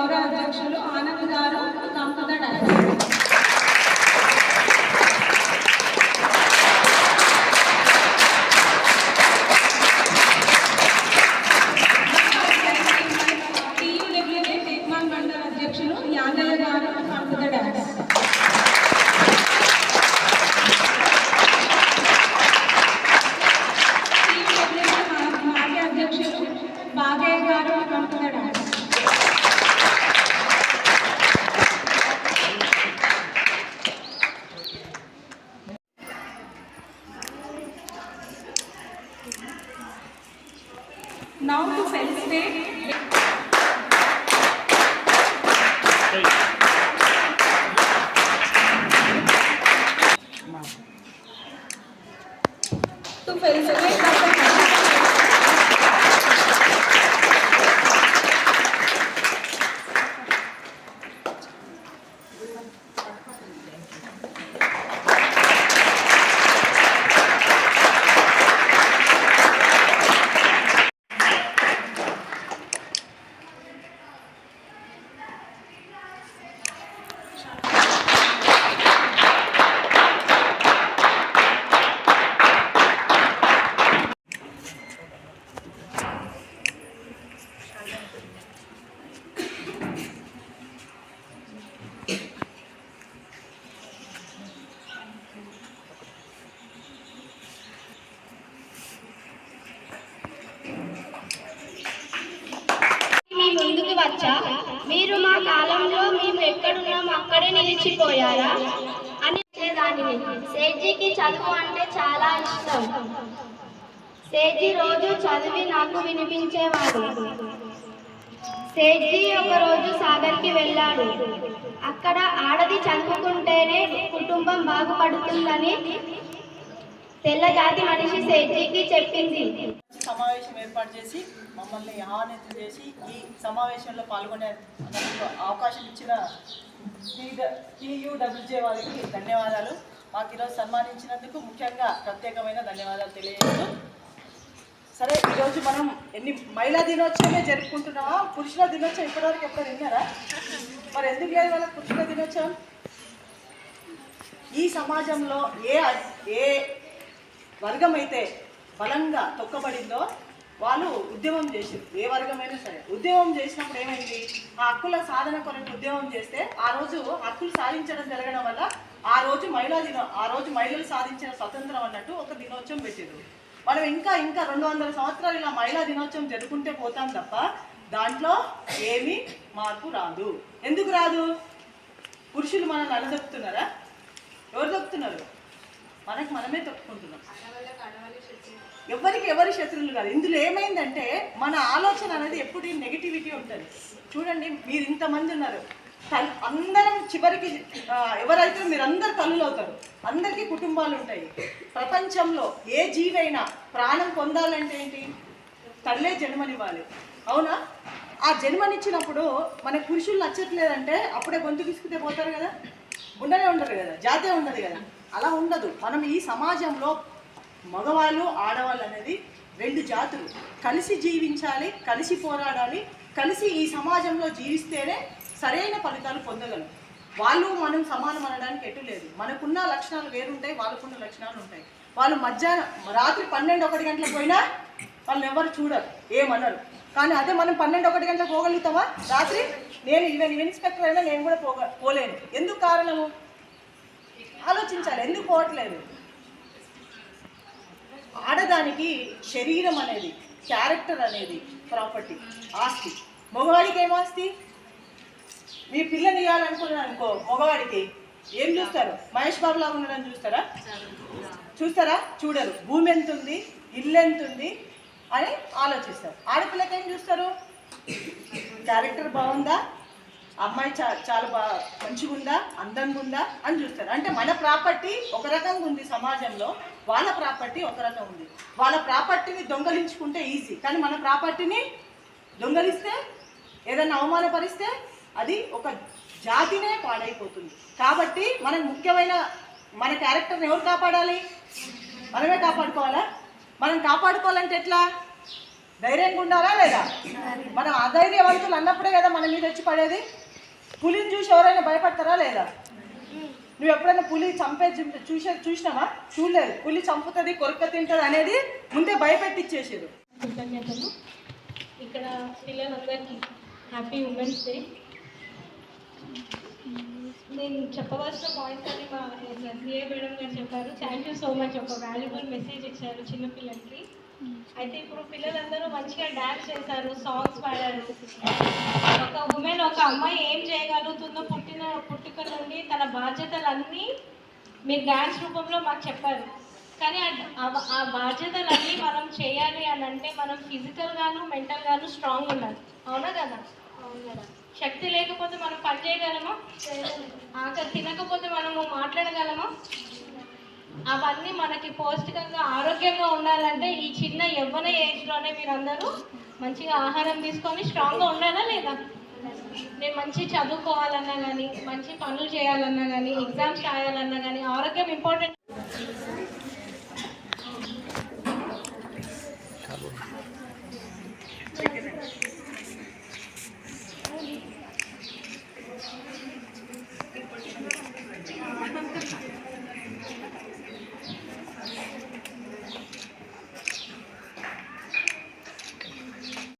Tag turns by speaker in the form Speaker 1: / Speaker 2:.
Speaker 1: గౌరవ అధ్యక్షులు Anand garu director. Now to felicitate. To felicitate tá Dr.
Speaker 2: అక్కడే నిలిచిపోయారా? అని దానిని సేజీకి చదువు అంటే చాలా ఇష్టం. సేజీ రోజు చదివి నాకు వినిపించేవాడు. సేజీ ఒక రోజు సాగర్కి వెళ్ళాడు. అక్కడ ఆడది చదువుకుంటేనే కుటుంబం బాగుపడుతుందని తెల్లజాతి మనిషి సేజీకి చెప్పింది.
Speaker 3: సమావేశం ఏర్పాటు చేసి మమ్మల్ని ఆహ్వానితం చేసి ఈ సమావేశంలో పాల్గొనే అవకాశం ఇచ్చిన టీయూడబ్ల్యూజే వారికి ధన్యవాదాలు. మాకు ఈరోజు సన్మానించినందుకు ముఖ్యంగా ప్రత్యేకమైన ధన్యవాదాలు తెలియజేస్తూ సరే ఈరోజు మనం ఎన్ని మహిళా దినోత్సవమే జరుపుకుంటున్నామా? పురుషుల దినోత్సవం ఇప్పటివరకు ఎప్పుడు విన్నారా? మరి ఎందుకు లేదు వాళ్ళ పురుషుల దినోత్సవం? ఈ సమాజంలో ఏ ఏ వర్గం అయితే బలంగా తొక్కబడిందో వాళ్ళు ఉద్యమం చేసారు ఏ వర్గమైనా సరే. ఉద్యమం చేసినప్పుడు ఏమైంది? ఆ హక్కుల సాధన కొరకు ఉద్యమం చేస్తే ఆ రోజు హక్కులు సాధించడం జరగడం వల్ల ఆ రోజు మహిళా దినం ఆ రోజు మహిళలు సాధించిన స్వతంత్రం అన్నట్టు ఒక దినోత్సవం పెట్టారు. మనం ఇంకా ఇంకా రెండు వందల సంవత్సరాలు ఇలా మహిళా దినోత్సవం జరుపుకుంటే పోతాం తప్ప దాంట్లో ఏమీ మార్పు రాదు. ఎందుకు రాదు? పురుషులు మనల్ని అలదొక్కుతున్నారా ఎవరు దొక్కుతున్నారు? మనకు మనమే తొక్కుకుంటున్నాం ఎవరికి ఎవరి శత్రువులు కాదు. ఇందులో ఏమైందంటే మన ఆలోచన అనేది ఎప్పుడు నెగిటివిటీ ఉంటుంది. చూడండి మీరు ఇంతమంది ఉన్నారు. తల్- అందరం చివరికి ఎవరైతే మీరు అందరు తల్లులు అవుతారు అందరికీ కుటుంబాలు ఉంటాయి. ప్రపంచంలో ఏ జీవైనా ప్రాణం పొందాలంటే ఏంటి? తల్లే జన్మనివ్వాలి. అవునా? ఆ జన్మనిచ్చినప్పుడు మన పురుషులు నచ్చట్లేదంటే అప్పుడే గొంతు తీసుకుతే పోతారు కదా? ఉండనే ఉండరు కదా. జాతే ఉండదు కదా. అలా ఉండదు. మనం ఈ సమాజంలో మగవాళ్ళు ఆడవాళ్ళు అనేది రెండు జాతులు. కలిసి జీవించాలి కలిసి పోరాడాలి కలిసి ఈ సమాజంలో జీవిస్తేనే సరైన ఫలితాలు పొందగలం. వాళ్ళు మనం సమానం అనడానికి ఎటు లేదు. మనకున్న లక్షణాలు వేరుంటాయి వాళ్ళకున్న లక్షణాలు ఉంటాయి. వాళ్ళు మధ్యాహ్నం రాత్రి పన్నెండు ఒకటి గంటలకు పోయినా వాళ్ళని ఎవరు చూడరు ఏమనరు. కానీ అదే మనం పన్నెండు ఒకటి గంటలకు పోగలుగుతామా? రాత్రి నేను ఈవెన్ ఇన్స్పెక్టర్ అయినా నేను కూడా పోగ పోలేను. ఎందుకు కారణము? ఆలోచించాలి. ఎందుకు పోవట్లేదు? ఆడదానికి శరీరం అనేది క్యారెక్టర్ అనేది ప్రాపర్టీ ఆస్తి. మగవాడికి ఏం ఆస్తి? మీ పిల్లని ఇవ్వాలనుకున్నాను అనుకో మగవాడికి ఏం చూస్తారు? మహేష్ బాబు లాగా ఉన్నాడని చూస్తారా? చూస్తారా? చూడరు. భూమి ఎంత ఉంది? ఇల్లు ఎంత ఉంది? అని ఆలోచిస్తారు. ఆడపిల్లకి ఏం చూస్తారు? క్యారెక్టర్ బాగుందా? అమ్మాయి చాలా బా మంచిగా ఉందా అందంగా ఉందా అని చూస్తారు. అంటే మన ప్రాపర్టీ ఒక రకంగా ఉంది సమాజంలో. వాళ్ళ ప్రాపర్టీ ఒక రకం ఉంది. వాళ్ళ ప్రాపర్టీని దొంగలించుకుంటే ఈజీ. కానీ మన ప్రాపర్టీని దొంగలిస్తే ఏదైనా అవమానపరిస్తే అది ఒక జాతినే పాడైపోతుంది. కాబట్టి మనకు ముఖ్యమైన మన క్యారెక్టర్ని ఎవరు కాపాడాలి? మనమే కాపాడుకోవాలా? మనం కాపాడుకోవాలంటే ఎట్లా? ధైర్యంగా ఉండాలా లేదా? మనం అధైర్యవంతులు అన్నప్పుడే కదా మన మీద వచ్చి పడేది? పులిని చూసి ఎవరైనా భయపడతారా లేదా? నువ్వు ఎప్పుడైనా పులి చంపే చూసే చూసినావా? చూడలేదు. పులి చంపుతుంది కొరక తింటుంది అనేది ముందే భయపెట్టిచ్చేసారు
Speaker 1: కృతజ్ఞతలు. ఇక్కడ పిల్లలందరికీ హ్యాపీ ఉమెన్స్ డే. నేను చెప్పవలసిన పాయింట్స్ అని మా సిఏ మేడం గారు చెప్పారు. థ్యాంక్ యూ సో మచ్ ఒక వాల్యుబుల్ మెసేజ్ ఇచ్చారు చిన్నపిల్లలకి. అయితే ఇప్పుడు పిల్లలందరూ మంచిగా డ్యాన్స్ చేశారు సాంగ్స్ పాడారు. ఒక ఉమెన్ ఒక అమ్మాయి ఏం చేయగలుగుతుందో పుట్టిన పుట్టుక నుండి తన బాధ్యతలన్నీ మీరు డ్యాన్స్ రూపంలో మాకు చెప్పారు. కానీ ఆ- బాధ్యతలన్నీ మనం చేయాలి అని అంటే మనం ఫిజికల్ గాను మెంటల్ గాను స్ట్రాంగ్ ఉండాలి. అవునా కదా? అవును కదా. శక్తి లేకపోతే మనం పని చేయగలమా? ఆఖరి తినకపోతే మనము మాట్లాడగలమా? అవన్నీ మనకి పౌష్టికంగా ఆరోగ్యంగా ఉండాలంటే ఈ చిన్న యవ్వన ఏజ్లోనే మీరందరూ మంచిగా ఆహారం తీసుకొని స్ట్రాంగ్గా ఉండాలా లేదా? నేను మంచి చదువుకోవాలన్నా కానీ మంచి పనులు చేయాలన్నా కానీ ఎగ్జామ్స్ రాయాలన్నా కానీ ఆరోగ్యం ఇంపార్టెంట్